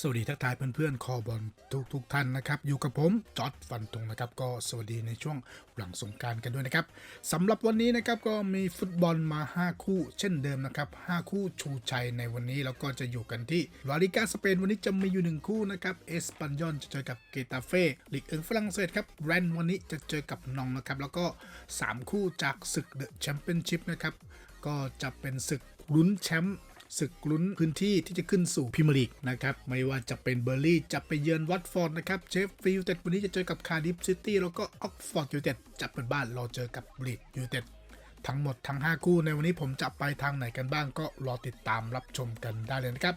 สวัสดีทักทายเพื่อนๆ คอบอลทุกๆท่านนะครับ อยู่กับผมจอร์ดฟันตงนะครับ ก็สวัสดีในช่วงหลังสงการกันด้วยนะครับสำหรับวันนี้นะครับก็มีฟุตบอลมา 5 คู่เช่นเดิมนะครับ 5 คู่ชูชัยในวันนี้แล้วก็จะอยู่กันที่ลาลิกาสเปนวันนี้จะมีอยู่ 1 คู่นะครับเอสปันยอนจะเจอกับเกตาเฟ่ลีกเอิงฝรั่งเศสครับแรนวันนี้จะเจอกับนองนะครับแล้วก็ 3 คู่จากศึกเดอะแชมเปี้ยนชิพนะครับก็จะเป็นศึกลุ้นแชมป์ ศึกลุ้นพื้นที่ที่จะขึ้นสู่พรีเมียร์ลีกนะครับไม่ว่าจะเป็นเบอร์ลี่จะไปเยือนวัตฟอร์ดนะครับเชฟฟิลด์เต็ดวันนี้จะเจอกับคาร์ดิฟซิตี้แล้วก็ออกฟอร์ดยูไนเต็ดจะเป็นบ้านเราเจอกับลีดยูไนเต็ดทั้งหมดทั้ง 5 คู่ในวันนี้ผมจะไปทางไหนกันบ้างก็รอติดตามรับชมกันได้เลยนะครับ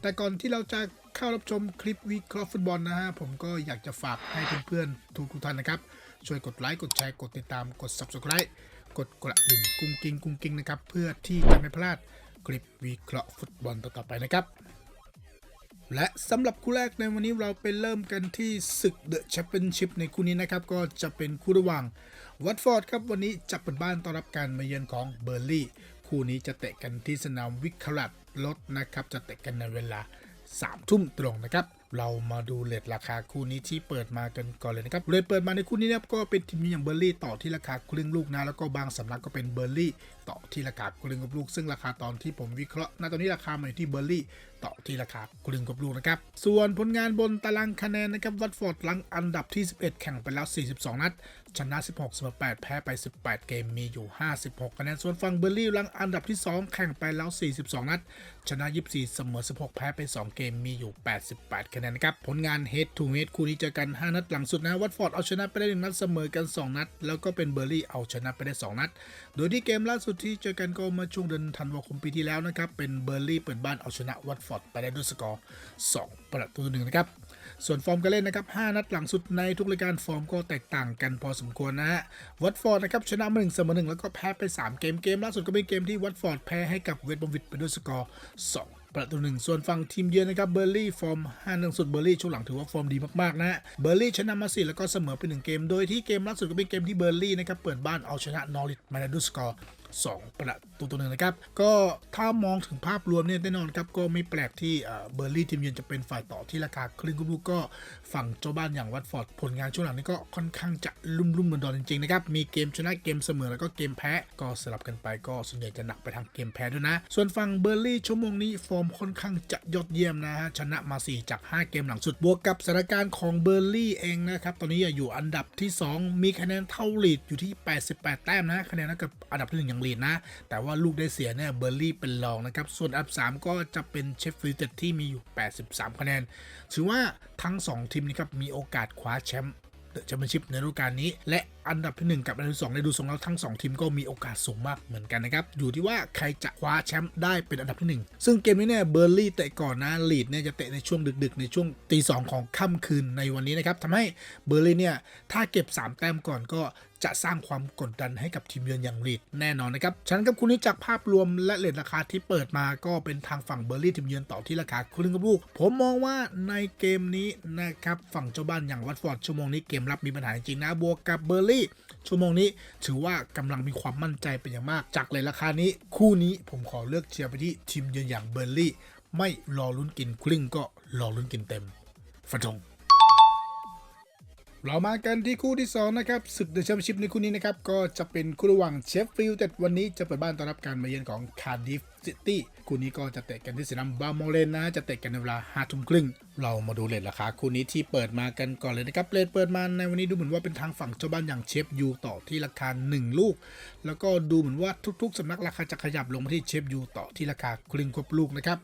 แต่ก่อนที่เราจะเข้ารับชมคลิปวิเคราะห์ฟุตบอลนะฮะผมก็อยากจะฝากให้เพื่อนๆทุกท่านนะครับ ช่วยกดไลค์กดแชร์กดติดตามกด subscribe กดกระดิ่งกุ้งกิ้งกุ้งกิ้งนะครับ เพื่อที่จะไม่พลาด คลิปวิเคราะห์ฟุตบอลต่อๆไปนะครับ และสำหรับคู่แรกในวันนี้เราไปเริ่มกันที่ศึกเดอะแชมเปี้ยนชิพในคู่นี้นะครับ ก็จะเป็นคู่ระหว่างวัตฟอร์ดครับวันนี้จะเปิดบ้านต้อนรับการมาเยือนของเบอร์ลี่คู่นี้จะเตะกันที่สนามวิกคารัตลดนะครับจะเตะกันในเวลา3ทุ่มตรงนะครับ เรามาดูเลทราคาคู่นี้ที่เปิดมากันก่อนเลยนะครับเลยเปิดมาในคู่นี้นะครับก็เป็นทีมอย่างเบอร์ลี่ต่อที่ราคาครึ่งลูกนะแล้วก็บางสำนักก็เป็นเบอร์ลี่ต่อที่ราคาครึ่งกับลูก ซึ่งราคาตอนที่ผมวิเคราะห์ณตอนนี้ราคามาอยู่ที่เบอร์ลี่ต่อที่ราคาครึ่งกับลูกนะครับ ส่วนผลงานบนตารางคะแนนนะครับวัตฟอร์ดลังอันดับที่ 11 แข่งไปแล้ว 42 นัด ชนะ 16เสมอ8แพ้ไป 18 เกมมีอยู่ 56 คะแนน ส่วนฝั่งเบอร์ลี่ลังอันดับที่ 2 แข่งไปแล้ว 42 นัด ชนะ 24เสมอ16 แพ้ไป 2 เกมมีอยู่ 88 คะแนนนะครับ ผลงาน head to head คู่นี้เจอกัน 5 นัดหลังสุดนะวัตฟอร์ดเอาชนะไปได้1นัดเสมอกัน 2 นัด แล้วก็เป็นเบอร์ลี่เอาชนะไปได้ 2 นัด โดยที่เกมล่าสุดที่เจอกันก็เมาช่วงเดือนธันวาคมปีที่แล้วนะครับ เป็นเบอร์ลี่เปิดบ้านเอาชนะวัตฟอร์ดไปได้ด้วยสกอร์ 2 ประตูหนึ่งนะครับ ส่วนฟอร์มการเล่นนะครับ 5 นัดหลังสุดในทุกรายการฟอร์มก็แตกต่างกันพอสมควรนะฮะ วัตฟอร์ดนะครับชนะมาหนึ่งเสมอหนึ่งแล้วก็แพ้ไป 3 เกม เกมล่าสุดก็เป็นเกมที่วัตฟอร์ดแพ้ให้กับเวสต์บรอมวิดไปด้วยสกอร์ 2ประตูหนึ่งส่วนฝั่งทีมเยือนนะครับเบอร์ลี่ฟอร์ม5นัดสุดเบอร์ลี่ช่วงหลังถือว่าฟอร์มดีมากๆนะฮะเบอร์ลี่ชนะมาสี่แล้วก็เสมอไปหนึ่งเกม โดยที่เกมล่าสุดก็เป็นเกมที่เบอร์ลี่นะครับเปิดบ้านเอาชนะนอริทมาได้ด้วยสกอร์ 2ประตูตัวหนึ่งนะครับ ก็ถ้ามองถึงภาพรวมเนี่ยแน่นอนครับ ก็ไม่แปลกที่เบอร์ลี่ทีมเยือนจะเป็นฝ่ายต่อที่ราคาครึ่งลูกก็ฝั่งเจ้าบ้านอย่างวัตฟอร์ดผลงานช่วงหลังนี้ก็ค่อนข้างจะลุ่มลุ่มดอนดอนจริงๆนะครับ มีเกมชนะเกมเสมอแล้วก็เกมแพ้ก็สลับกันไปก็ส่วนใหญ่จะหนักไปทางเกมแพ้ด้วยนะ ส่วนฝั่งเบอร์ลี่ชั่วโมงนี้ฟอร์มค่อนข้างจะยอดเยี่ยมนะฮะชนะมา 4 จาก 5 เกมหลังสุดบวกกับสถานการณ์ของเบอร์ลี่เองนะครับตอนนี้อยู่อันดับที่ 2 มีคะแนนเท่าลีดอยู่ที่ 88 แต้มนะคะแนนเท่ากับอันดับที่หนึ่งอย่างลีดนะแต่ว่าลูกได้เสียเนี่ยเบอร์ลี่เป็นรองนะครับ ส่วนอันดับ3ก็จะเป็นเชฟฟิลด์ที่มีอยู่ 83 คะแนน ถือว่าทั้ง 2 ทีมนี้ครับมีโอกาสคว้าแชมป์เดอะแชมเปี้ยนชิพในฤดูกาลนี้ และอันดับที่ 1 กับอันดับที่2ในดูทรงแล้วทั้ง 2 ทีมก็มีโอกาสสูงมากเหมือนกันนะครับ อยู่ที่ว่าใครจะคว้าแชมป์ได้เป็นอันดับที่ 1 ซึ่งเกมนี้เนี่ยเบอร์ลี่เตะก่อนนะลีดเนี่ยจะเตะในช่วงดึกๆ ในช่วงตีสองของค่ำคืนในวันนี้นะครับทำให้เบอร์ลี่เนี่ยถ้าเก็บ 3 แต้มก่อนก็ จะสร้างความกดดันให้กับทีมเยือนอย่างลีดแน่นอนนะครับฉะนั้นกับคุณนี้จากภาพรวมและเลทราคาที่เปิดมาก็เป็นทางฝั่งเบอร์ลี่ทีมเยือนต่อที่ราคาครึ่งกับลูก ผมมองว่าในเกมนี้นะครับฝั่งเจ้าบ้านอย่างวัตฟอร์ดชั่วโมงนี้เกมรับมีปัญหาจริงนะบวกกับเบอร์ลี่ชั่วโมงนี้ถือว่ากำลังมีความมั่นใจเป็นอย่างมาก จากเลทราคานี้ คู่นี้ผมขอเลือกเชียร์ไปที่ทีมเยือนอย่างเบอร์ลี่ไม่รอลุ้นกินครึ่งก็รอลุ้นกินเต็มฟันธง เรามากันที่คู่ที่ 2 นะครับศึกเดอะแชมเปี้ยนชิพในคู่นี้นะครับ ก็จะเป็นคู่ระหว่างเชฟฟิลด์แต่วันนี้จะเปิดบ้านต้อนรับการมาเยือนของคาร์ดิฟ ซิตี้คู่นี้ก็จะเตะกันที่สนามบาร์โมเลนนะจะเตะกันในเวลา5ทุ่มครึ่ง เรามาดูเลทราคาคู่นี้ที่เปิดมากันก่อนเลยนะครับเลทเปิดมาในวันนี้ดูเหมือนว่าเป็นทางฝั่งเจ้าบ้านอย่างเชฟยูต่อที่ราคา 1 ลูก แล้วก็ดูเหมือนว่าทุกๆสำนักราคาจะขยับลงมาที่เชฟยูต่อที่ราคาครึ่งควบลูกนะครับ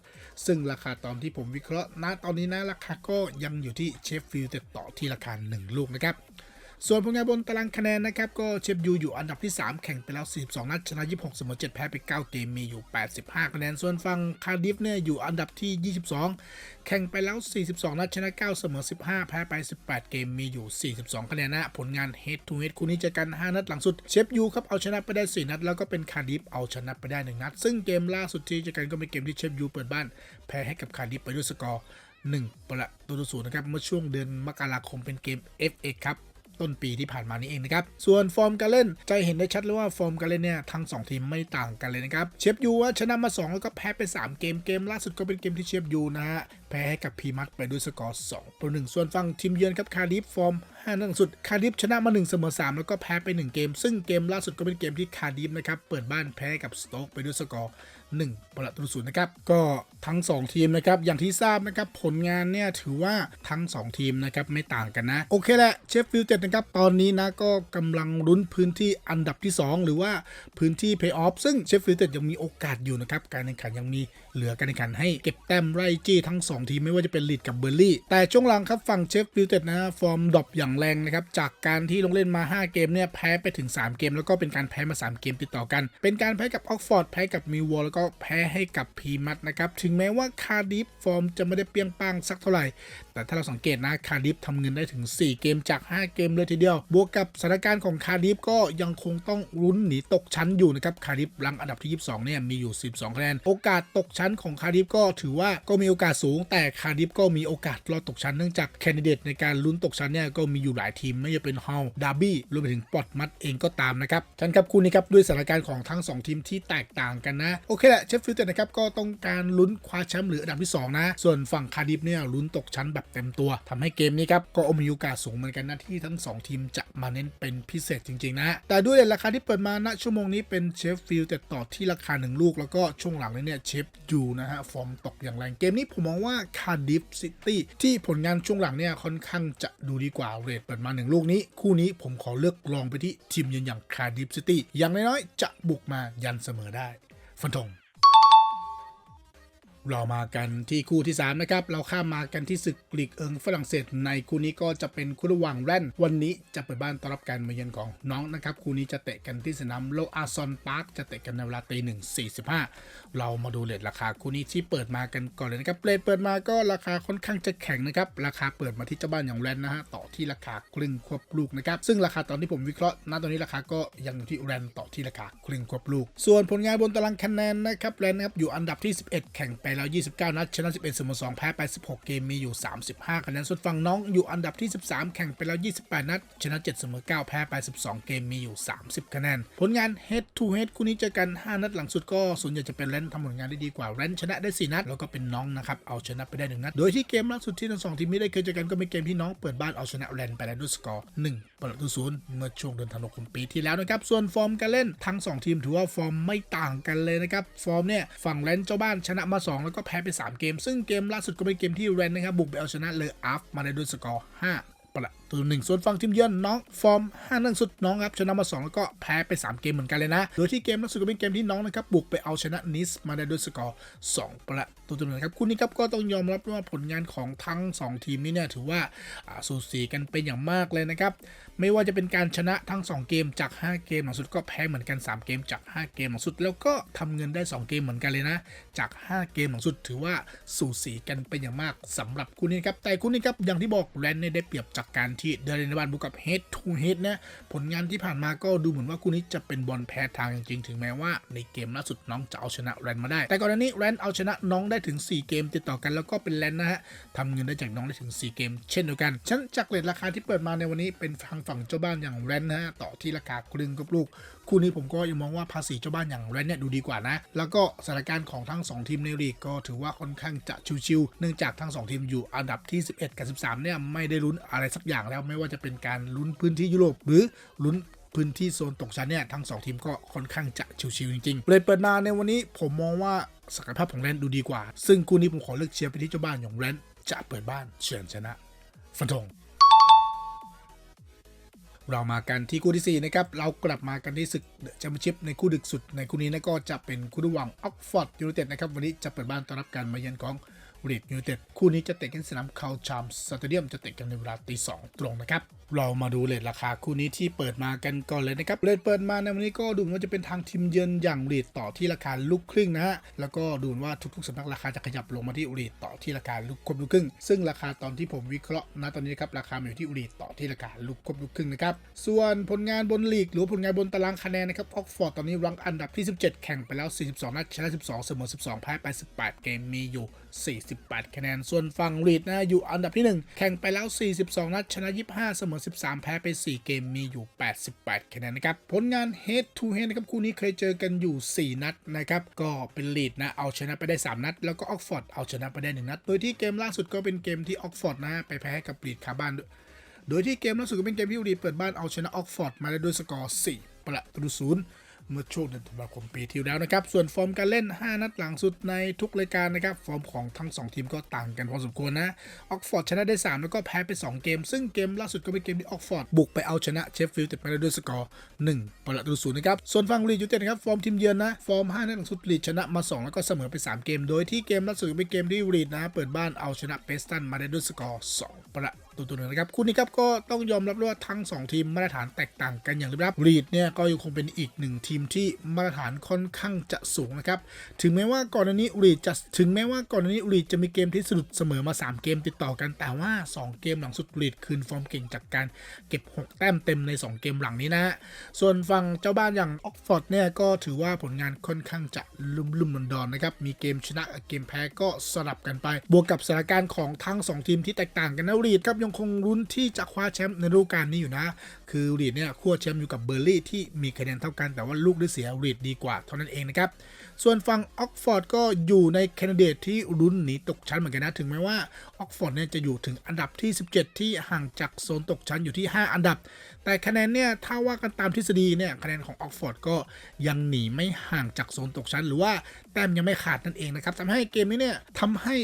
ซึ่งราคาตอนที่ผมวิเคราะห์ณตอนนี้นะราคาก็ยังอยู่ที่เชฟฟิลด์แต่ต่อที่ราคา 1 ลูกนะครับ ส่วนผลงานบนตารางคะแนนนะครับ ก็เชฟยูอยู่อันดับที่ 3 แข่งไปแล้ว 42 นัดชนะ 26เสมอ7แพ้ไป 9 เกมมีอยู่ 85 คะแนน ส่วนฝั่งคาร์ดิฟเนี่ยอยู่อันดับที่ 22 แข่งไปแล้ว 42 นัดชนะ9เสมอ15 แพ้ไป 18 เกมมีอยู่ 42 คะแนนนะผลงาน head to head คู่นี้เจอกัน 5 นัดหลังสุดเชฟยูครับเอาชนะไปได้ 4 นัด แล้วก็เป็นคาร์ดิฟเอาชนะไปได้ 1 นัด ซึ่งเกมล่าสุดที่เจอกันก็เป็นเกมที่เชฟยูเปิดบ้านแพ้ให้กับคาร์ดิฟไปด้วยสกอร์1ประตูต่อศูนย์นะครับเมื่อช่วงเดือนมกราคมเป็นเกม FA ครับ ต้นปีที่ผ่านมานี้เองนะครับ ส่วนฟอร์มการเล่นจะเห็นได้ชัดเลยว่าฟอร์มการเล่นเนี่ยทั้ง 2 ทีมไม่ต่างกันเลยนะครับ เชฟยูว่าชนะมา 2 แล้วก็แพ้ไป 3 เกม เกมล่าสุดก็เป็นเกมที่เชฟยูนะฮะแพ้ให้กับพีมัดไปด้วยสกอร์2ต่อ1ส่วนฝั่งทีมเยือนครับคาริฟฟอร์ม5นัดหลังสุด คาริฟชนะมา1เสมอ3แล้วก็แพ้ไป 1 เกม ซึ่งเกมล่าสุดก็เป็นเกมที่คาริฟนะครับเปิดบ้านแพ้กับสโต๊กไปด้วยสกอร์1ประตูศูนย์นะครับ ก็ทั้ง 2 ทีมนะครับ อย่างที่ทราบนะครับ ผลงานเนี่ยถือว่าทั้ง 2 ทีมนะครับไม่ต่างกันนะ โอเคแหละเชฟฟิลด์เจ็ดนะครับ ตอนนี้นะก็กำลังลุ้นพื้นที่อันดับที่ 2 หรือว่าพื้นที่เพย์ออฟซึ่งเชฟฟิลด์เจ็ดยังมีโอกาสอยู่นะครับ การแข่งขันยังมีเหลือการแข่งขันให้เก็บแต้มไล่จี้ทั้ง 2ทีมไม่ว่าจะเป็นลีดกับเบอร์ลี่ แต่ช่วงหลังครับฝั่งเชฟฟิลด์เจ็ดนะฟอร์มดรอปอย่างแรงนะครับจากการที่ลงเล่นมา 5 เกมเนี่ยแพ้ไปถึง 3 เกม แล้วก็เป็นการแพ้มา 3 เกมติดต่อกัน เป็นการแพ้กับออกฟอร์ดแพ้กับมิววอลแล้วก็แพ้ให้กับพีมัดนะครับถึงแม้ว่าคาร์ดิฟฟอร์มจะไม่ได้เปรี้ยงป้างสักเท่าไหร่ แต่ถ้าเราสังเกตนะคาร์ดิฟทำเงินได้ถึง 4 เกมจาก 5 เกมเลยทีเดียว บวกกับสถานการณ์ของคาร์ดิฟก็ยังคงต้องลุ้นหนีตกชั้นอยู่นะครับคาร์ดิฟรังอันดับที่ 22เนี่ยมีอยู่ 12คะแนนโอกาสตกชั้นของคาร์ดิฟก็ถือว่าก็มีโอกาสสูงแต่คาร์ดิฟก็มีโอกาสรอดตกชั้นเนื่องจากแคนดิเดตในการลุ้นตกชั้นเนี่ยก็มีอยู่หลายทีมไม่ว่าจะเป็นฮอลดาร์บี้รวมไปถึงปอตมัดเองก็ตามนะครับท่านครับคู่นี้ครับด้วยสถานการณ์ของทั้งสองทีมที่แตกต่างกันนะ โอเคแหละเชฟฟิลด์นะครับก็ต้องการลุ้นคว้าแชมป์หรืออันดับที่ 2 นะ ส่วนฝั่งคาร์ดิฟเนี่ยลุ้นตกชั้นแบบเต็มตัวทำให้เกมนี้ครับก็มีโอกาสสูงเหมือนกันนะที่ทั้ง 2 ทีมจะมาเน้นเป็นพิเศษจริงๆนะแต่ด้วยราคาที่เปิดมาณชั่วโมงนี้เป็นเชฟฟิลด์ต่ต่อที่ราคา1ลูกแล้วก็ช่วงหลังเนี่ยเชฟยูนะฮะฟอร์มตกอย่างแรงเกมนี้ผมมองว่าคาร์ดิฟซิตี้ที่ผลงานช่วงหลังเนี่ยค่อนข้างจะดูดีกว่าเรทเปิดมาหนึ่งลูกนี้ คู่นี้ผมขอเลือกลองไปที่ทีมเยือนอย่างคาร์ดิฟซิตี้อย่างน้อยๆจะบุกมายันเสมอได้ ฟันธง เรามากันที่คู่ที่ 3 นะครับ เราข้ามมากันที่ศึกลีกเอิงฝรั่งเศส ในคู่นี้ก็จะเป็นคู่ระหว่างแรนวันนี้จะเปิดบ้านต้อนรับการมาเยือนของน้องนะครับ คู่นี้จะเตะกันที่สนามโลอาซอนพาร์คจะเตะกันในเวลาตีหนึ่งสี่สิบห้าเรามาดูเลทราคาคู่นี้ที่เปิดมากันก่อนเลยนะครับเลทเปิดมาก็ราคาค่อนข้างจะแข็งนะครับ ราคาเปิดมาที่เจ้าบ้านอย่างแรนนะฮะต่อที่ราคาครึ่งควบลูกนะครับซึ่งราคาตอนที่ผมวิเคราะห์ณตอนนี้ราคาก็ยังอยู่ที่แรนต่อที่ราคาครึ่งควบลูก ส่วนผลงานบนตารางคะแนนนะครับแรนนะครับอยู่อันดับที่ 11 แข่งไปแล้ว 29 นัด ชนะ 11เสมอ2แพ้ไป 16 เกม มีอยู่ 35 คะแนน ส่วนฝั่งน้องอยู่อันดับที่ 13 แข่งไปแล้ว 28 นัด ชนะ7เสมอ9แพ้ไป 12 เกม มีอยู่ 30 คะแนน ผลงาน head to head คู่นี้เจอกัน 5 นัดหลังสุดก็ส่วนใหญ่จะเป็นแรนทำผลงานได้ดีกว่าแรนชนะได้ 4 นัด แล้วก็เป็นน้องนะครับ เอาชนะไปได้ 1 นัด โดยที่เกมล่าสุดที่ทั้งสองทีมนี้ได้เคยเจอกันก็เป็นเกมที่น้องเปิดบ้านเอาชนะแรนไปได้ด้วยสกอร์1ประตูศูนย์เมื่อช่วงเดือนธันวาคมปีที่แล้วนะครับ ส่วนฟอร์มการเล่นทั้ง 2 ทีมถือว่าฟอร์มไม่ต่างกันเลยนะครับฟอร์มเนี่ยฝั่งแรนเจ้าบ้านชนะมา2แล้วก็แพ้ไป 3 เกม ซึ่งเกมล่าสุดก็เป็นเกมที่แรนนะครับบุกไปเอาชนะเลออาฟมาได้ด้วยสกอร์5ประ ตูหนึ่งส่วนฝั่งทีมเยือนน้องฟอร์ม5นัดสุดน้องครับชนะมา 2 แล้วก็แพ้ไป 3 เกมเหมือนกันเลยนะ โดยที่เกมล่าสุดก็เป็นเกมที่น้องนะครับบุกไปเอาชนะนิสมาได้ด้วยสกอร์2ประตูต่อหนึ่งครับคู่นี้ครับก็ต้องยอมรับว่าผลงานของทั้ง 2 ทีมนี้เนี่ยถือว่าสูสีกันเป็นอย่างมากเลยนะครับไม่ว่าจะเป็นการชนะทั้ง 2 เกมจาก 5 เกมหลังสุดก็แพ้เหมือนกัน 3 เกมจาก 5 เกมหลังสุด แล้วก็ทำเงินได้ 2 เกมเหมือนกันเลยนะจาก 5 เกมหลังสุดถือว่าสูสีกันเป็นอย่างมากสำหรับคู่นี้ครับแต่คู่นี้ครับอย่างที่บอกแรนเนี่ยได้เปรียบจากการที่เดินในบ้านบุกกับเฮดทูเฮดนะผลงานที่ผ่านมาก็ดูเหมือนว่าคู่นี้จะเป็นบอลแพ้ทางจริงๆ ถึงแม้ว่าในเกมล่าสุดน้องจะเอาชนะแรนมาได้ แต่ก่อนหน้านี้แรนเอาชนะน้องได้ถึง 4 เกมติดต่อกันแล้วก็เป็นแรนนะฮะทำเงินได้จากน้องได้ถึง 4 เกม เช่นเดียวกันฉันจากเลทราคาที่เปิดมาในวันนี้เป็นทางฝั่งเจ้าบ้านอย่างแรนนะฮะต่อที่ราคาครึ่งกับลูก คู่นี้ผมก็ยังมองว่าภาษีเจ้าบ้านอย่างแรนเนี่ยดูดีกว่านะ แล้วก็สถานการณ์ของทั้ง 2 ทีมในลีกก็ถือว่าค่อนข้างจะชิวๆเนื่องจากทั้ง 2 ทีมอยู่อันดับที่ 11 กับ 13 เนี่ยไม่ได้ลุ้นอะไรสักอย่างแล้วไม่ว่าจะเป็นการลุ้นพื้นที่ยุโรปหรือลุ้นพื้นที่โซนตกชั้นเนี่ยทั้ง 2 ทีมก็ค่อนข้างจะชิวๆจริงๆเลยเปิดมาในวันนี้ผมมองว่าศักยภาพของแรนดูดีกว่า ซึ่งคู่นี้ผมขอเลือกเชียร์ไปที่เจ้าบ้านอย่างแรนจะเปิดบ้านเฉือนชนะฟันธง เรามากันที่คู่ที่ 4 นะครับ เรากลับมากันที่ศึกแชมเปี้ยนชิพในคู่ดึกสุดในคู่นี้นะก็จะเป็นคู่ระหว่างออกฟอร์ดยูไนเต็ดนะครับ วันนี้จะเปิดบ้านต้อนรับการมาเยือนของ รีดยูเต็ดคู่นี้จะเตะกันสนามคาลชามสเตเดียมจะเตะกันในเวลาตีสองตรงนะครับ เรามาดูเลทราคาคู่นี้ที่เปิดมากันก่อนเลยนะครับเลทเปิดมาในวันนี้ก็ดูเหมือนว่าจะเป็นทางทีมเยือนอย่างรีดต่อที่ราคาลูกครึ่งนะฮะแล้วก็ดูเหมือนว่าทุกๆสำนักราคาจะขยับลงมาที่รีดต่อที่ราคาลูกควบลูกครึ่ง ซึ่งราคาตอนที่ผมวิเคราะห์ณตอนนี้ครับราคาอยู่ที่รีดต่อที่ราคาลูกควบลูกครึ่งนะครับส่วนผลงานบนลีกหรือผลงานบนตารางคะแนนนะครับออกฟอร์ดตอนนี้รังอันดับที่ 17 แข่งไปแล้ว 42 นัดชนะ 12 เสมอ 12แพ้ไป 18 เกมมีอยู่48คะแนน ส่วนฝั่งลีดนะอยู่อันดับที่ 1 แข่งไปแล้ว 42 นัดชนะ 25 เสมอ 13 แพ้ไป 4 เกมมีอยู่ 88 คะแนนนะครับ ผลงาน head to head นะครับคู่นี้เคยเจอกันอยู่ 4 นัดนะครับ ก็เป็นลีดนะเอาชนะไปได้ 3 นัด แล้วก็ออกฟอร์ดเอาชนะไปได้ 1 นัด โดยที่เกมล่าสุดก็เป็นเกมที่ออกฟอร์ดนะไปแพ้กับลีดคาบ้านด้วยโดยที่เกมล่าสุดก็เป็นเกมที่ลีดเปิดบ้านเอาชนะออกฟอร์ดมาได้ด้วยสกอร์ 4 ประตูศูนย์ เมื่อช่วงเดือนตุลาคมปีที่แล้วนะครับ ส่วนฟอร์มการเล่น 5 นัดหลังสุดในทุกรายการนะครับ ฟอร์มของทั้ง 2 ทีมก็ต่างกันพอสมควรนะ ออกฟอร์ดชนะได้ 3 แล้วก็แพ้ไป 2 เกม ซึ่งเกมล่าสุดก็เป็นเกมที่ออกฟอร์ดบุกไปเอาชนะเชฟฟิลด์แต่ไปได้ด้วยสกอร์1ประตูศูนย์นะครับ ส่วนฝั่งลีดยูเต็ดนะครับ ฟอร์มทีมเยือนนะ ฟอร์ม 5 นัดหลังสุดลีดชนะมา 2 แล้วก็เสมอไป 3 เกม โดยที่เกมล่าสุดเป็นเกมที่ลีดนะ เปิดบ้านเอาชนะเปสตันมาได้ด้วยสกอร์2ประ ตูตัวหนึ่งนะครับคู่นี้ครับก็ต้องยอมรับว่าทั้ง 2 ทีมมาตรฐานแตกต่างกันอย่างลิบลับลีดเนี่ยก็ยังคงเป็นอีกหนึ่งทีมที่มาตรฐานค่อนข้างจะสูงนะครับถึงแม้ว่าก่อนหน้านี้ลีดจะถึงแม้ว่าก่อนหน้านี้ลีดจะมีเกมที่สะดุดเสมอมา 3 เกมติดต่อกันแต่ว่า 2 เกมหลังสุดลีดคืนฟอร์มเก่งจากการเก็บ 6 แต้มเต็มใน 2 เกมหลังนี้นะส่วนฝั่งเจ้าบ้านอย่างออกฟอร์ดเนี่ยก็ถือว่าผลงานค่อนข้างจะลุ่มลุ่มๆดอนๆนะครับมีเกมชนะกับเกมแพ้ก็สลับกันไป บวกกับสถานการณ์ของทั้ง 2 ทีมที่แตกต่างกันนะลีดครับยงคงลุ้นที่จะคว้าแชมป์ในฤดูกาลนี้อยู่นะ คือลีดเนี่ยขั้วแชมป์อยู่กับเบอร์ลี่ที่มีคะแนนเท่ากันแต่ว่าลูกได้เสียลีดดีกว่าเท่านั้นเองนะครับ ส่วนฝั่งออกฟอร์ดก็อยู่ในแคนดิเดตที่รุ้นหนีตกชั้นเหมือนกันนะ ถึงแม้ว่าออกฟอร์ดเนี่ยจะอยู่ถึงอันดับที่ 17 ที่ห่างจากโซนตกชั้นอยู่ที่ 5 อันดับ แต่คะแนนเนี่ยถ้าว่ากันตามทฤษฎีเนี่ยคะแนนของออกฟอร์ดก็ยังหนีไม่ห่างจากโซนตกชั้น หรือว่าแต้มยังไม่ขาดนั่นเองนะครับทำให้เกมนี้เนี่ยทำให้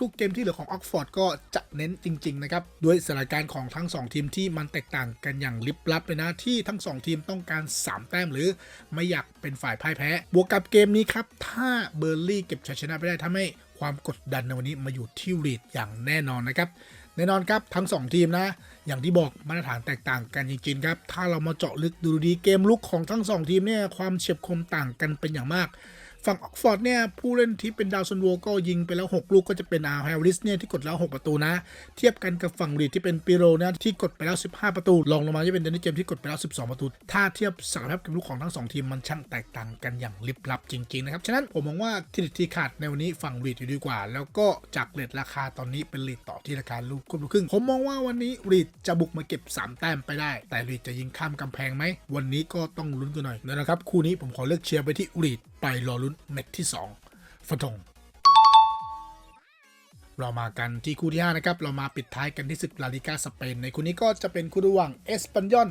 ทุกๆเกมที่เหลือของออกฟอร์ดก็จะเน้นจริงๆนะครับด้วยสถานการณ์ของทั้ง 2 ทีมที่มันแตกต่างกันอย่างลิบลับเลยนะที่ทั้ง 2 ทีมต้องการ 3 แต้มหรือไม่อยากเป็นฝ่ายพ่ายแพ้ บวกกับเกมนี้ครับถ้าเบอร์ลี่เก็บชัยชนะไปได้ทำให้ความกดดันในวันนี้มาอยู่ที่ลีดอย่างแน่นอนนะครับ แน่นอนครับทั้ง 2 ทีมนะ อย่างที่บอกมาตรฐานแตกต่างกันจริงๆครับ ถ้าเรามาเจาะลึกดูดีเกมลุกของทั้ง 2 ทีมเนี่ยความเฉียบคมต่างกันเป็นอย่างมาก ฝั่งออกฟอร์ดเนี่ยผู้เล่นที่เป็นดาวซันโวก็ยิงไปแล้ว 6 ลูกก็จะเป็นอาร์แฮริสเนี่ยที่กดแล้ว 6 ประตูนะ เทียบกันกับฝั่งลีดที่เป็นปิโรนะที่กดไปแล้ว 15 ประตูรองลงมาจะเป็นเดนนิสเจมส์ที่กดไปแล้ว 12 ประตู ถ้าเทียบศักยภาพเกมลุกของทั้งสองทีมมันช่างแตกต่างกันอย่างลิบลับจริงๆนะครับฉะนั้นผมมองว่าทีดที่ขาดในวันนี้ฝั่งลีดอยู่ดีกว่า แล้วก็จากเลทราคาตอนนี้เป็นลีดต่อที่ราคาลูกควบลูกครึ่งผมมองว่าวันนี้ลีดจะบุกมาเก็บ 3 แต้มไปได้ แต่ลีดจะยิงข้ามกำแพงไหมวันนี้ก็ต้องลุ้นกันหน่อยนะครับคู่นี้ผมขอเลือกเชียร์ไปที่ลีด ไปรอลุ้นเม็ดที่สองฟันธงเรามากันที่คู่ที่ 5 นะครับ เรามาปิดท้ายกันที่ศึกลาลิกาสเปน ในคู่นี้ก็จะเป็นคู่ระหว่างเอสปันยอน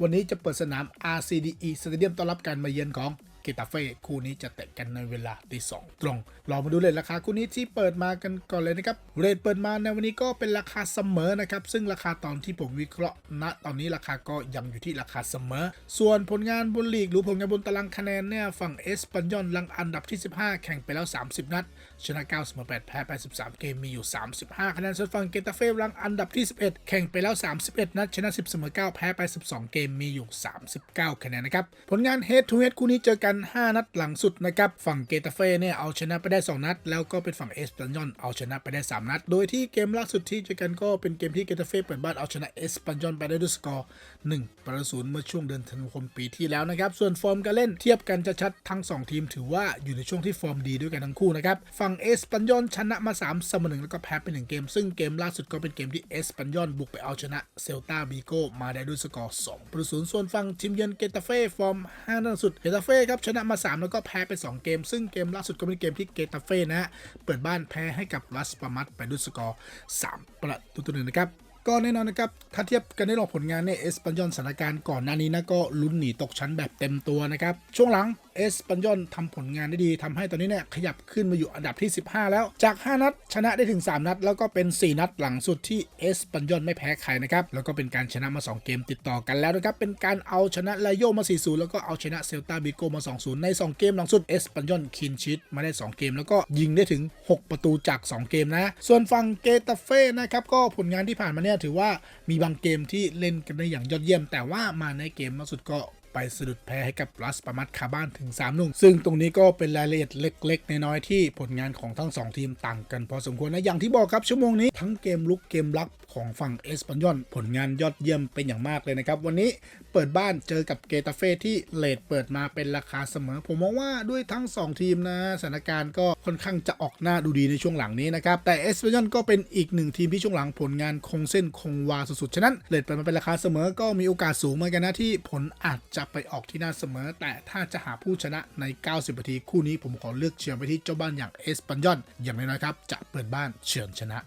วันนี้จะเปิดสนาม RCDE สเตเดียมต้อนรับการมาเยือนของ กตาเฟ่คู่นี้จะเตะกันในเวลาตีสองตรงเรามาดูเลทราคาคู่นี้ที่เปิดมากันก่อนเลยนะครับเรทเปิดมาในวันนี้ก็เป็นราคาเสมอนะครับซึ่งราคาตอนที่ผมวิเคราะห์ณตอนนี้ราคาก็ยังอยู่ที่ราคาเสมอ ส่วนผลงานบนลีกหรือผลงานบนตารางคะแนนเนี่ยฝั่งเอสปันยอนลังอันดับที่ 15 แข่งไปแล้ว 30 นัด ชนะ9เสมอ8แพ้ไป13เกมมีอยู่ 35 คะแนนส่วนฝั่งเกตาเฟ่รังอันดับที่ 11 แข่งไปแล้ว 31 นัด ชนะ 10เสมอ9แพ้ไป 12 เกมมีอยู่ 39 คะแนนนะครับผลงาน Head to Head คู่นี้เจอกัน5 นัดหลังสุดนะครับ ฝั่งเกตาเฟ่เนี่ยเอาชนะไปได้ 2 นัด แล้วก็เป็นฝั่งเอสปันยอนเอาชนะไปได้ 3 นัด โดยที่เกมล่าสุดที่เจอกันก็เป็นเกมที่เกตาเฟ่เปิดบ้านเอาชนะเอสปันยอนไปได้ด้วยสกอร์1ประตูศูนย์เมื่อช่วงเดือนธันวาคมปีที่แล้วนะครับ ส่วนฟอร์มการเล่นเทียบกันจะชัดทั้ง 2 ทีมถือว่าอยู่ในช่วงที่ฟอร์มดีด้วยกันทั้งคู่นะครับ ฝั่งเอสปันยอนชนะมา3เสมอหนึ่งแล้วก็แพ้ไป1เกม ซึ่งเกมล่าสุดก็เป็นเกมที่เอสปันยอนบุกไปเอาชนะเซลตาบีโกมาได้ด้วยสกอร์2ประตูศูนย์ส่วนฝั่งทีมเยือนเกตาเฟ่ฟอร์ม5นัดสุดเกตาเฟ่ครับชนะมา 3 แล้วก็แพ้ไป 2 เกม ซึ่งเกมล่าสุดก็เป็นเกมที่เกตาเฟ่นะฮะเปิดบ้านแพ้ให้กับลัสปามัสไปด้วยสกอร์ 3 ประตูต่อหนึ่งนะครับก็แน่นอนนะครับ ถ้าเทียบกันได้รอบผลงานเนี่ยเอสปันยอนสถานการณ์ก่อนหน้านี้นะก็ลุ้นหนีตกชั้นแบบเต็มตัวนะครับ ช่วงหลัง เอสปันยอนทำผลงานได้ดีทำให้ตอนนี้เนี่ยขยับขึ้นมาอยู่อันดับที่ 15 แล้ว จาก 5 นัด ชนะได้ถึง 3 นัด แล้วก็เป็น 4 นัดหลังสุดที่เอสปันยอนไม่แพ้ใครนะครับ แล้วก็เป็นการชนะมา 2 เกมติดต่อกันแล้วนะครับ เป็นการเอาชนะลาโยมา 4-0 แล้วก็เอาชนะเซลตาบิโกมา 2-0 ใน 2 เกมหลังสุดเอสปันยอนคินชิตมาได้ 2 เกม แล้วก็ยิงได้ถึง 6 ประตูจาก 2 เกมนะ ส่วนฝั่งเกตาเฟ่นะครับก็ผลงานที่ผ่านมาเนี่ยถือว่ามีบางเกมที่เล่นกันได้อย่างยอดเยี่ยม แต่ว่ามาในเกมล่าสุดก็ ไปสะดุดแพ้ให้กับรัสปามัดคาบ้านถึง3นุ่งซึ่งตรงนี้ก็เป็นรายละเอียดเล็ก ๆ น้อยๆที่ผลงานของทั้ง 2 ทีมต่างกันพอสมควรนะอย่างที่บอกครับชั่วโมงนี้ทั้งเกมลุกเกมรับของฝั่งเอสปันยอนผลงานยอดเยี่ยมเป็นอย่างมากเลยนะครับ วันนี้เปิดบ้านเจอกับเกตาเฟ่ที่เลทเปิดมาเป็นราคาเสมอ ผมมองว่าด้วยทั้ง 2 ทีมนะสถานการณ์ก็ค่อนข้างจะออกหน้าดูดีในช่วงหลังนี้นะครับแต่เอสปันยอนก็เป็นอีกหนึ่งทีมที่ช่วงหลังผลงานคงเส้นคงวาสุดๆฉะนั้นเลทเปิดมาเป็นราคาเสมอก็มีโอกาสสูงเหมือนกันนะที่ผลอาจจะไปออกที่หน้าเสมอ แต่ถ้าจะหาผู้ชนะใน 90นาทีคู่นี้ผมขอเลือกเชียร์ไปที่เจ้าบ้านอย่างเอสปันยอนอย่างน้อยๆครับจะเปิดบ้านเฉือนชนะ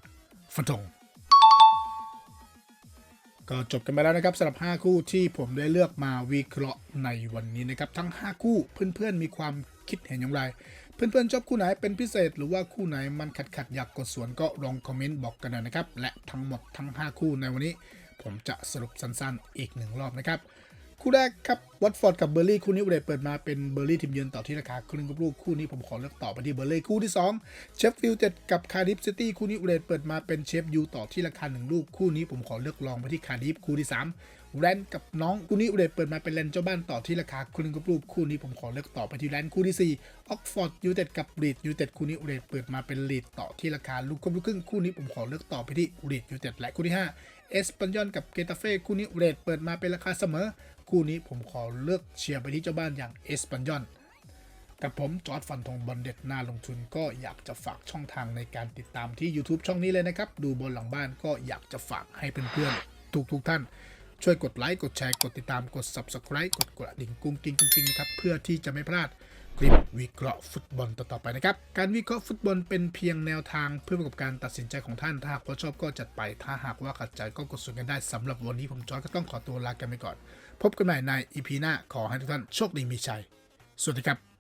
ฟันธงก็จบกันไปแล้วนะครับสำหรับ 5 คู่ที่ผมได้เลือกมาวิเคราะห์ในวันนี้นะครับ ทั้ง 5 คู่เพื่อนๆมีความคิดเห็นอย่างไร เพื่อนๆชอบคู่ไหนเป็นพิเศษ หรือว่าคู่ไหนมันขัดขัดๆอยากกดสวนก็ลองคอมเมนต์บอกกันหน่อยนะครับ และทั้งหมดทั้ง 5 คู่ในวันนี้ ผมจะสรุปสั้นๆ อีกหนึ่งรอบนะครับ คู่แรกครับวัตฟอร์ดกับเบอร์ลี่คู่นี้อุเดเปิดมาเป็นเบอร์ลี่ทีมเยือนต่อที่ราคาครึ่งกับลูกคู่นี้ผมขอเลือกต่อไปที่เบอร์ลี่คู่ที่2เชฟฟิลด์เจ็ดกับคาร์ดิฟซิตี้คู่นี้อุเดเปิดมาเป็นเชฟยูต่อที่ราคาหนึ่งลูกคู่นี้ผมขอเลือกลองไปที่คาร์ดิฟคู่ที่3แรนกับน้องคู่นี้อุเดเปิดมาเป็นแลนเจ้าบ้านต่อที่ราคาครึ่งกับลูกคู่นี้ผมขอเลือกต่อไปที่แลนคู่ที่4ออกฟอร์ดยูเต็ดกับลีดยูเต็ดคู่นี้อุเดเปิดมาเป็นลีดต่อที่ราคาลูกครึ่งคู่นี้ผมขอเลือกต่อไปที่ลีดยูเต็ดและคู่ที่ห้า เอสปันยอนกับเกตาเฟ่คู่นี้เรทเปิดมาเป็นราคาเสมอ คู่นี้ผมขอเลือกเชียร์ไปที่เจ้าบ้านอย่างเอสปันยอนแต่ผมจอร์ดฟันธงบอลเด็ดหน่าลงทุนก็อยากจะฝากช่องทางในการติดตามที่ YouTube ช่องนี้เลยนะครับ ดูบนหลังบ้านก็อยากจะฝากให้เพื่อนๆทุกทุกๆท่าน ช่วยกดไลค์กดแชร์กดติดตามกด Subscribe กดกระดิ่งกุ้งกิ้งกุ้งกิ้งนะครับเพื่อที่จะไม่พลาด คลิปวิเคราะห์ฟุตบอลต่อๆไปนะครับ การวิเคราะห์ฟุตบอลเป็นเพียงแนวทางเพื่อประกอบการตัดสินใจของท่านถ้าหากว่าชอบก็จัดไป ถ้าหากว่าขัดใจก็กดส่วนกันได้สำหรับวันนี้ผมจอร์จก็ต้องขอตัวลากันไปก่อน พบกันใหม่ในอีพีหน้าขอให้ทุกท่านโชคดีมีชัย สวัสดีครับ